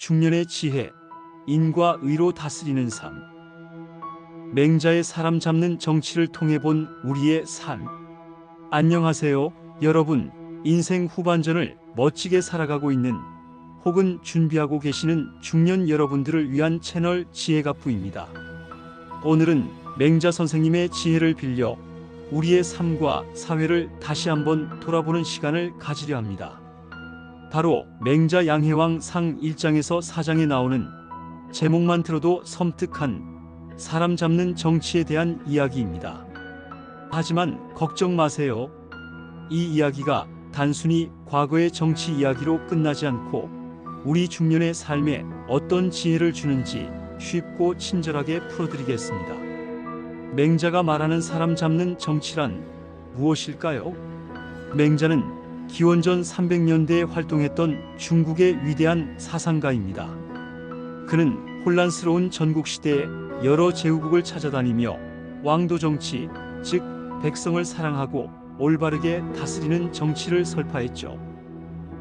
중년의 지혜, 인과 의로 다스리는 삶. 맹자의 사람 잡는 정치를 통해 본 우리의 삶. 안녕하세요, 여러분. 인생 후반전을 멋지게 살아가고 있는 혹은 준비하고 계시는 중년 여러분들을 위한 채널 지혜가부입니다. 오늘은 맹자 선생님의 지혜를 빌려 우리의 삶과 사회를 다시 한번 돌아보는 시간을 가지려 합니다. 바로 맹자 양해왕 상 1장에서 4장에 나오는 제목만 들어도 섬뜩한 사람 잡는 정치에 대한 이야기입니다. 하지만 걱정 마세요. 이 이야기가 단순히 과거의 정치 이야기로 끝나지 않고 우리 중년의 삶에 어떤 지혜를 주는지 쉽고 친절하게 풀어드리겠습니다. 맹자가 말하는 사람 잡는 정치란 무엇일까요? 맹자는 기원전 300년대에 활동했던 중국의 위대한 사상가입니다. 그는 혼란스러운 전국 시대에 여러 제후국을 찾아다니며 왕도 정치, 즉 백성을 사랑하고 올바르게 다스리는 정치를 설파했죠.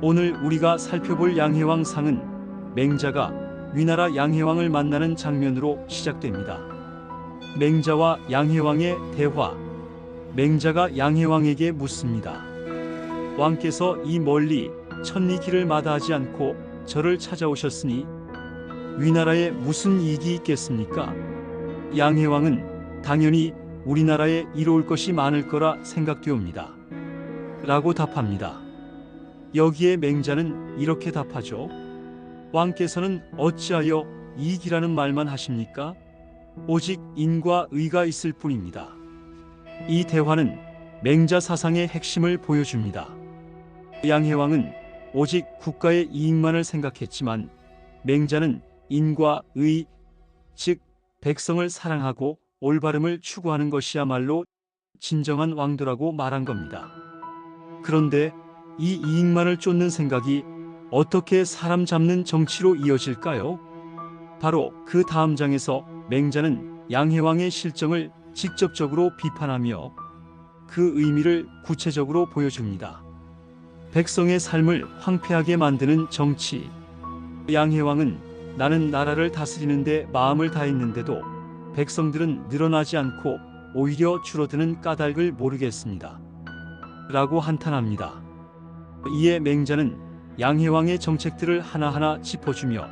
오늘 우리가 살펴볼 양해왕 상은 맹자가 위나라 양해왕을 만나는 장면으로 시작됩니다. 맹자와 양해왕의 대화. 맹자가 양해왕에게 묻습니다. 왕께서 이 멀리 천리 길을 마다하지 않고 저를 찾아오셨으니 위나라에 무슨 이익이 있겠습니까? 양해왕은 당연히 우리나라에 이로울 것이 많을 거라 생각되옵니다. 라고 답합니다. 여기에 맹자는 이렇게 답하죠. 왕께서는 어찌하여 이익이라는 말만 하십니까? 오직 인과 의가 있을 뿐입니다. 이 대화는 맹자 사상의 핵심을 보여줍니다. 양해왕은 오직 국가의 이익만을 생각했지만 맹자는 인과 의, 즉 백성을 사랑하고 올바름을 추구하는 것이야말로 진정한 왕도라고 말한 겁니다. 그런데 이 이익만을 쫓는 생각이 어떻게 사람 잡는 정치로 이어질까요? 바로 그 다음 장에서 맹자는 양해왕의 실정을 직접적으로 비판하며 그 의미를 구체적으로 보여줍니다. 백성의 삶을 황폐하게 만드는 정치. 양해왕은 나는 나라를 다스리는데 마음을 다했는데도 백성들은 늘어나지 않고 오히려 줄어드는 까닭을 모르겠습니다. 라고 한탄합니다. 이에 맹자는 양해왕의 정책들을 하나하나 짚어주며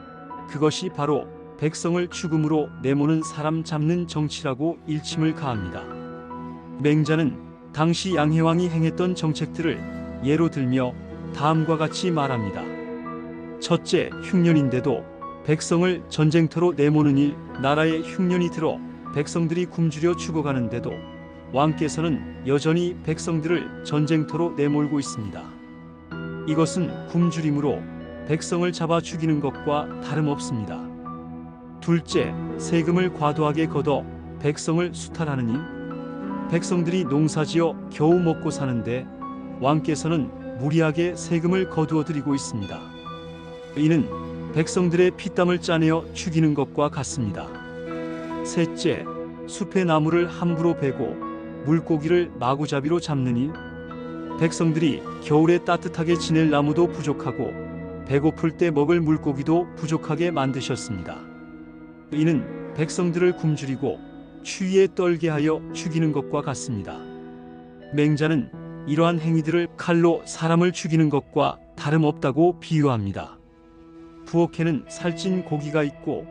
그것이 바로 백성을 죽음으로 내모는 사람 잡는 정치라고 일침을 가합니다. 맹자는 당시 양해왕이 행했던 정책들을 예로 들며 다음과 같이 말합니다. 첫째, 흉년인데도 백성을 전쟁터로 내모는 일, 나라에 흉년이 들어 백성들이 굶주려 죽어가는데도 왕께서는 여전히 백성들을 전쟁터로 내몰고 있습니다. 이것은 굶주림으로 백성을 잡아 죽이는 것과 다름없습니다. 둘째, 세금을 과도하게 걷어 백성을 수탈하는 일. 백성들이 농사지어 겨우 먹고 사는데 왕께서는 무리하게 세금을 거두어 들이고 있습니다. 이는 백성들의 피땀을 짜내어 죽이는 것과 같습니다. 셋째, 숲의 나무를 함부로 베고 물고기를 마구잡이로 일. 백성들이 겨울에 따뜻하게 지낼 나무도 부족하고 배고플 때 먹을 물고기도 부족하게 만드셨습니다. 이는 백성들을 굶주리고 추위에 떨게 하여 죽이는 것과 같습니다. 맹자는 이러한 행위들을 칼로 사람을 죽이는 것과 다름없다고 비유합니다. 부엌에는 살찐 고기가 있고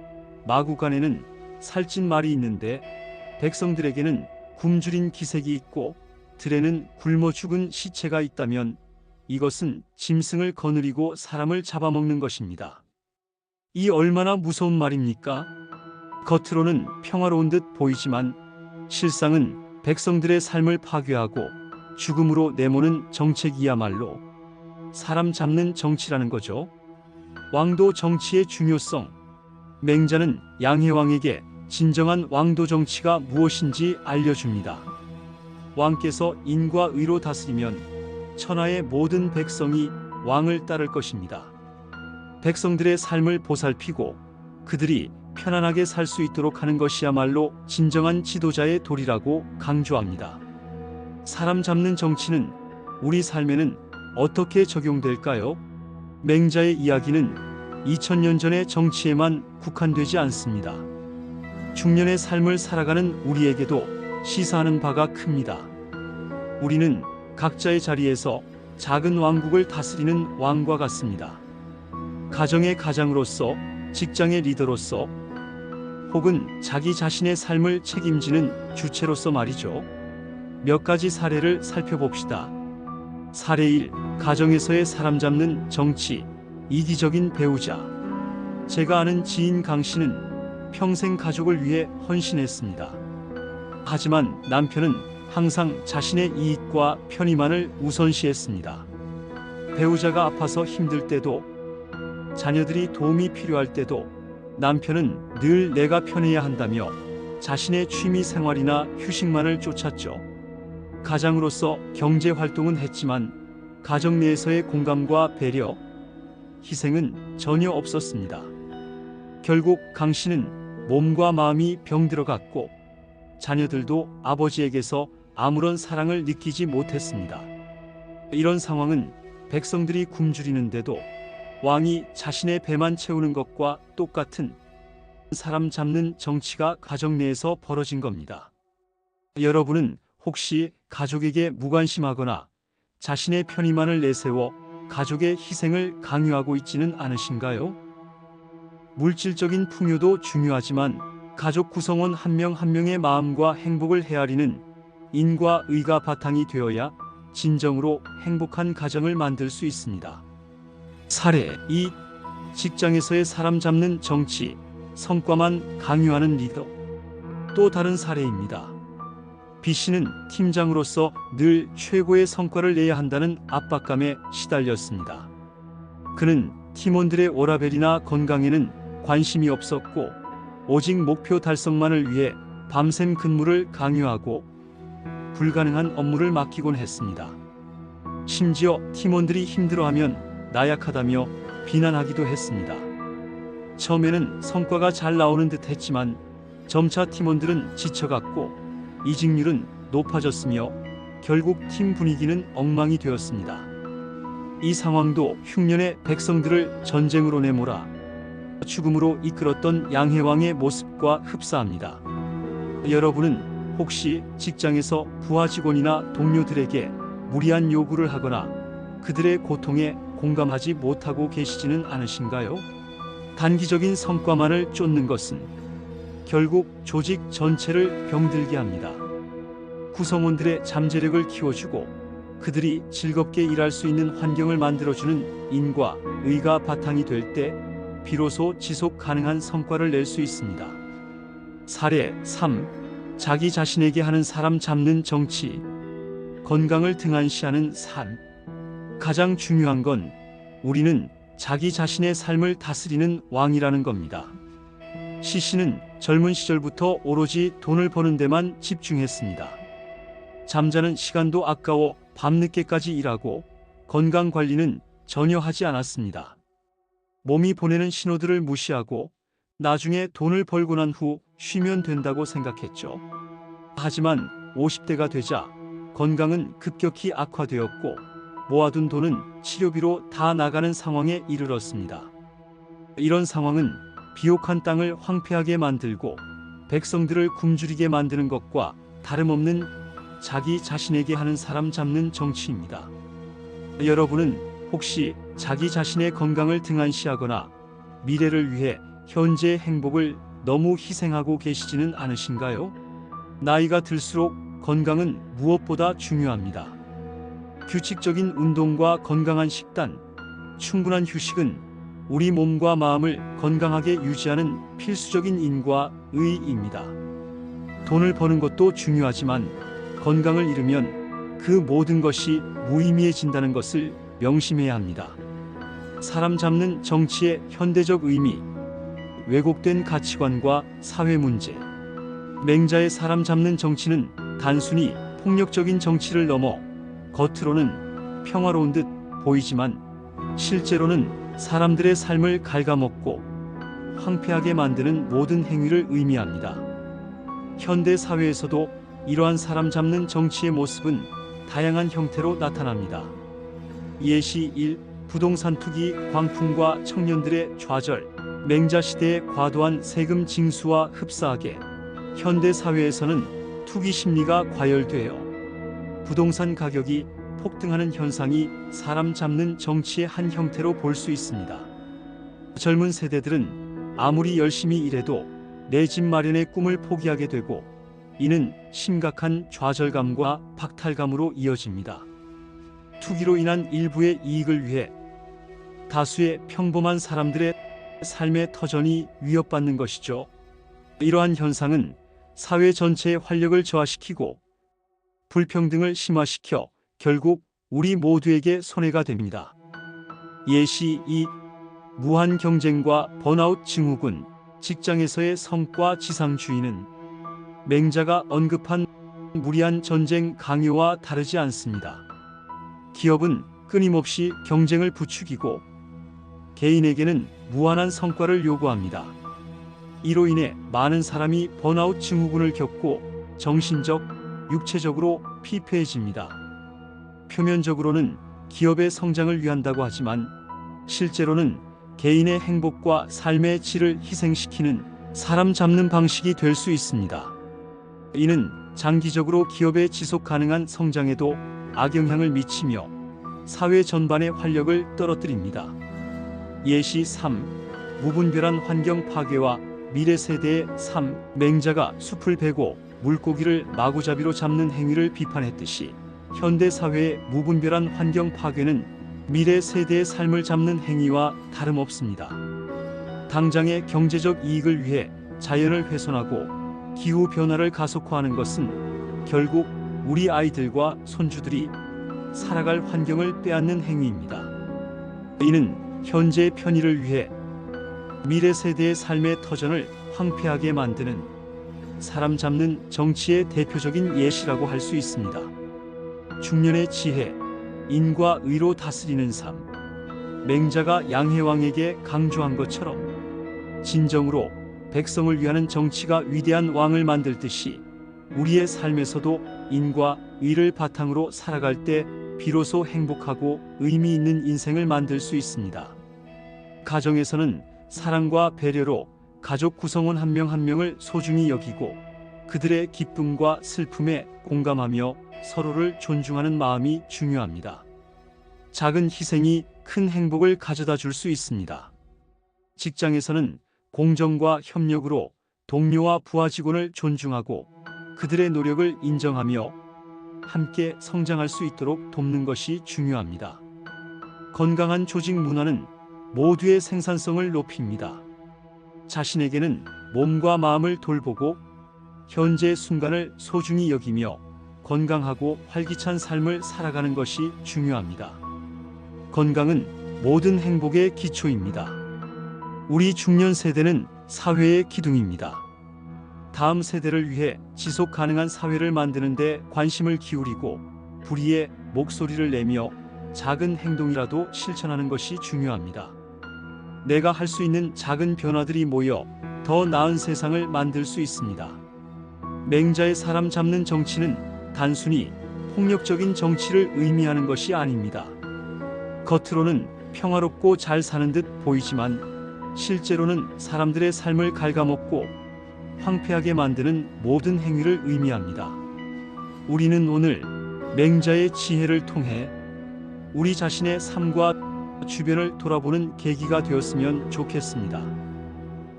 마구간에는 살찐 말이 있는데 백성들에게는 굶주린 기색이 있고 들에는 굶어 죽은 시체가 있다면 이것은 짐승을 거느리고 사람을 잡아먹는 것입니다. 이 얼마나 무서운 말입니까? 겉으로는 평화로운 듯 보이지만 실상은 백성들의 삶을 파괴하고 죽음으로 내모는 정책이야말로 사람 잡는 정치라는 거죠. 왕도 정치의 중요성. 맹자는 양해왕에게 진정한 왕도 정치가 무엇인지 알려줍니다. 왕께서 인과 의로 다스리면 천하의 모든 백성이 왕을 따를 것입니다. 백성들의 삶을 보살피고 그들이 편안하게 살 수 있도록 하는 것이야말로 진정한 지도자의 도리라고 강조합니다. 사람 잡는 정치는 우리 삶에는 어떻게 적용될까요? 맹자의 이야기는 2000년 전의 정치에만 국한되지 않습니다. 중년의 삶을 살아가는 우리에게도 시사하는 바가 큽니다. 우리는 각자의 자리에서 작은 왕국을 다스리는 왕과 같습니다. 가정의 가장으로서, 직장의 리더로서, 혹은 자기 자신의 삶을 책임지는 주체로서 말이죠. 몇 가지 사례를 살펴봅시다. 사례 1. 가정에서의 사람 잡는 정치, 이기적인 배우자. 제가 아는 지인 강 씨는 평생 가족을 위해 헌신했습니다. 하지만 남편은 항상 자신의 이익과 편의만을 우선시했습니다. 배우자가 아파서 힘들 때도, 자녀들이 도움이 필요할 때도 남편은 늘 내가 편해야 한다며 자신의 취미 생활이나 휴식만을 쫓았죠. 가장으로서 경제 활동은 했지만 가정 내에서의 공감과 배려, 희생은 전혀 없었습니다. 결국 강 씨는 몸과 마음이 병들어갔고 자녀들도 아버지에게서 아무런 사랑을 느끼지 못했습니다. 이런 상황은 백성들이 굶주리는데도 왕이 자신의 배만 채우는 것과 똑같은 사람 잡는 정치가 가정 내에서 벌어진 겁니다. 여러분은 혹시 가족에게 무관심하거나 자신의 편의만을 내세워 가족의 희생을 강요하고 있지는 않으신가요? 물질적인 풍요도 중요하지만 가족 구성원 한명한 명의 마음과 행복을 헤아리는 인과 의가 바탕이 되어야 진정으로 행복한 가정을 만들 수 있습니다. 사례 2. 직장에서의 사람 잡는 정치, 성과만 강요하는 리더. 또 다른 사례입니다. B 씨는 팀장으로서 늘 최고의 성과를 내야 한다는 압박감에 시달렸습니다. 그는 팀원들의 오라벨이나 건강에는 관심이 없었고 오직 목표 달성만을 위해 밤샘 근무를 강요하고 불가능한 업무를 맡기곤 했습니다. 심지어 팀원들이 힘들어하면 나약하다며 비난하기도 했습니다. 처음에는 성과가 잘 나오는 듯 했지만 점차 팀원들은 지쳐갔고 이직률은 높아졌으며 결국 팀 분위기는 엉망이 되었습니다. 이 상황도 흉년의 백성들을 전쟁으로 내몰아 죽음으로 이끌었던 양해왕의 모습과 흡사합니다. 여러분은 혹시 직장에서 부하 직원이나 동료들에게 무리한 요구를 하거나 그들의 고통에 공감하지 못하고 계시지는 않으신가요? 단기적인 성과만을 쫓는 것은 결국 조직 전체를 병들게 합니다. 구성원들의 잠재력을 키워주고 그들이 즐겁게 일할 수 있는 환경을 만들어주는 인과 의가 바탕이 될 때 비로소 지속 가능한 성과를 낼 수 있습니다. 사례 3. 자기 자신에게 하는 사람 잡는 정치. 건강을 등한시하는 삶. 가장 중요한 건 우리는 자기 자신의 삶을 다스리는 왕이라는 겁니다. 시신은 젊은 시절부터 오로지 돈을 버는 데만 집중했습니다. 잠자는 시간도 아까워 밤늦게까지 일하고 건강 관리는 전혀 하지 않았습니다. 몸이 보내는 신호들을 무시하고 나중에 돈을 벌고 난 후 쉬면 된다고 생각했죠. 하지만 50대가 되자 건강은 급격히 악화되었고 모아둔 돈은 치료비로 다 나가는 상황에 이르렀습니다. 이런 상황은 비옥한 땅을 황폐하게 만들고 백성들을 굶주리게 만드는 것과 다름없는 자기 자신에게 하는 사람 잡는 정치입니다. 여러분은 혹시 자기 자신의 건강을 등한시하거나 미래를 위해 현재의 행복을 너무 희생하고 계시지는 않으신가요? 나이가 들수록 건강은 무엇보다 중요합니다. 규칙적인 운동과 건강한 식단, 충분한 휴식은 우리 몸과 마음을 건강하게 유지하는 필수적인 인과 의입니다. 돈을 버는 것도 중요하지만 건강을 잃으면 그 모든 것이 무의미해진다는 것을 명심해야 합니다. 사람 잡는 정치의 현대적 의미, 왜곡된 가치관과 사회 문제. 맹자의 사람 잡는 정치는 단순히 폭력적인 정치를 넘어 겉으로는 평화로운 듯 보이지만 실제로는 사람들의 삶을 갉아먹고 황폐하게 만드는 모든 행위를 의미합니다. 현대 사회에서도 이러한 사람 잡는 정치의 모습은 다양한 형태로 나타납니다. 예시 1. 부동산 투기 광풍과 청년들의 좌절, 맹자 시대의 과도한 세금 징수와 흡사하게 현대 사회에서는 투기 심리가 과열되어 부동산 가격이 폭등하는 현상이 사람 잡는 정치의 한 형태로 볼 수 있습니다. 젊은 세대들은 아무리 열심히 일해도 내 집 마련의 꿈을 포기하게 되고 이는 심각한 좌절감과 박탈감으로 이어집니다. 투기로 인한 일부의 이익을 위해 다수의 평범한 사람들의 삶의 터전이 위협받는 것이죠. 이러한 현상은 사회 전체의 활력을 저하시키고 불평등을 심화시켜 결국 우리 모두에게 손해가 됩니다. 예시 2. 무한 경쟁과 번아웃 증후군, 직장에서의 성과 지상주의는 맹자가 언급한 무리한 전쟁 강요와 다르지 않습니다. 기업은 끊임없이 경쟁을 부추기고 개인에게는 무한한 성과를 요구합니다. 이로 인해 많은 사람이 번아웃 증후군을 겪고 정신적, 육체적으로 피폐해집니다. 표면적으로는 기업의 성장을 위한다고 하지만 실제로는 개인의 행복과 삶의 질을 희생시키는 사람 잡는 방식이 될 수 있습니다. 이는 장기적으로 기업의 지속 가능한 성장에도 악영향을 미치며 사회 전반의 활력을 떨어뜨립니다. 예시 3. 무분별한 환경 파괴와 미래 세대의 삶 맹자가 숲을 베고 물고기를 마구잡이로 잡는 행위를 비판했듯이 현대 사회의 무분별한 환경 파괴는 미래 세대의 삶을 잡는 행위와 다름없습니다. 당장의 경제적 이익을 위해 자연을 훼손하고 기후 변화를 가속화하는 것은 결국 우리 아이들과 손주들이 살아갈 환경을 빼앗는 행위입니다. 이는 현재의 편의를 위해 미래 세대의 삶의 터전을 황폐하게 만드는 사람 잡는 정치의 대표적인 예시라고 할 수 있습니다. 중년의 지혜, 인과 의로 다스리는 삶. 맹자가 양해왕에게 강조한 것처럼 진정으로 백성을 위하는 정치가 위대한 왕을 만들듯이 우리의 삶에서도 인과 의를 바탕으로 살아갈 때 비로소 행복하고 의미 있는 인생을 만들 수 있습니다. 가정에서는 사랑과 배려로 가족 구성원 한 명한 명을 소중히 여기고 그들의 기쁨과 슬픔에 공감하며 서로를 존중하는 마음이 중요합니다. 작은 희생이 큰 행복을 가져다 줄 수 있습니다. 직장에서는 공정과 협력으로 동료와 부하 직원을 존중하고 그들의 노력을 인정하며 함께 성장할 수 있도록 돕는 것이 중요합니다. 건강한 조직 문화는 모두의 생산성을 높입니다. 자신에게는 몸과 마음을 돌보고 현재의 순간을 소중히 여기며 건강하고 활기찬 삶을 살아가는 것이 중요합니다. 건강은 모든 행복의 기초입니다. 우리 중년 세대는 사회의 기둥입니다. 다음 세대를 위해 지속 가능한 사회를 만드는 데 관심을 기울이고 불의의 목소리를 내며 작은 행동이라도 실천하는 것이 중요합니다. 내가 할 수 있는 작은 변화들이 모여 더 나은 세상을 만들 수 있습니다. 맹자의 사람 잡는 정치는 단순히 폭력적인 정치를 의미하는 것이 아닙니다. 겉으로는 평화롭고 잘 사는 듯 보이지만 실제로는 사람들의 삶을 갉아먹고 황폐하게 만드는 모든 행위를 의미합니다. 우리는 오늘 맹자의 지혜를 통해 우리 자신의 삶과 주변을 돌아보는 계기가 되었으면 좋겠습니다.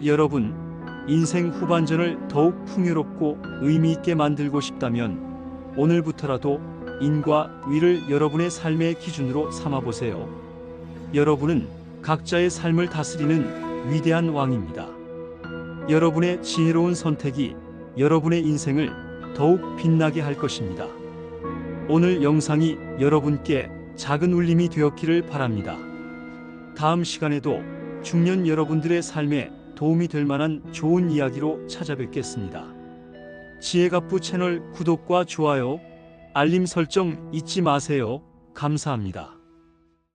여러분, 인생 후반전을 더욱 풍요롭고 의미 있게 만들고 싶다면 오늘부터라도 인과 위를 여러분의 삶의 기준으로 삼아 보세요. 여러분은 각자의 삶을 다스리는 위대한 왕입니다. 여러분의 지혜로운 선택이 여러분의 인생을 더욱 빛나게 할 것입니다. 오늘 영상이 여러분께 작은 울림이 되었기를 바랍니다. 다음 시간에도 중년 여러분들의 삶에 도움이 될 만한 좋은 이야기로 찾아뵙겠습니다. 지혜갑부 채널 구독과 좋아요, 알림 설정 잊지 마세요. 감사합니다.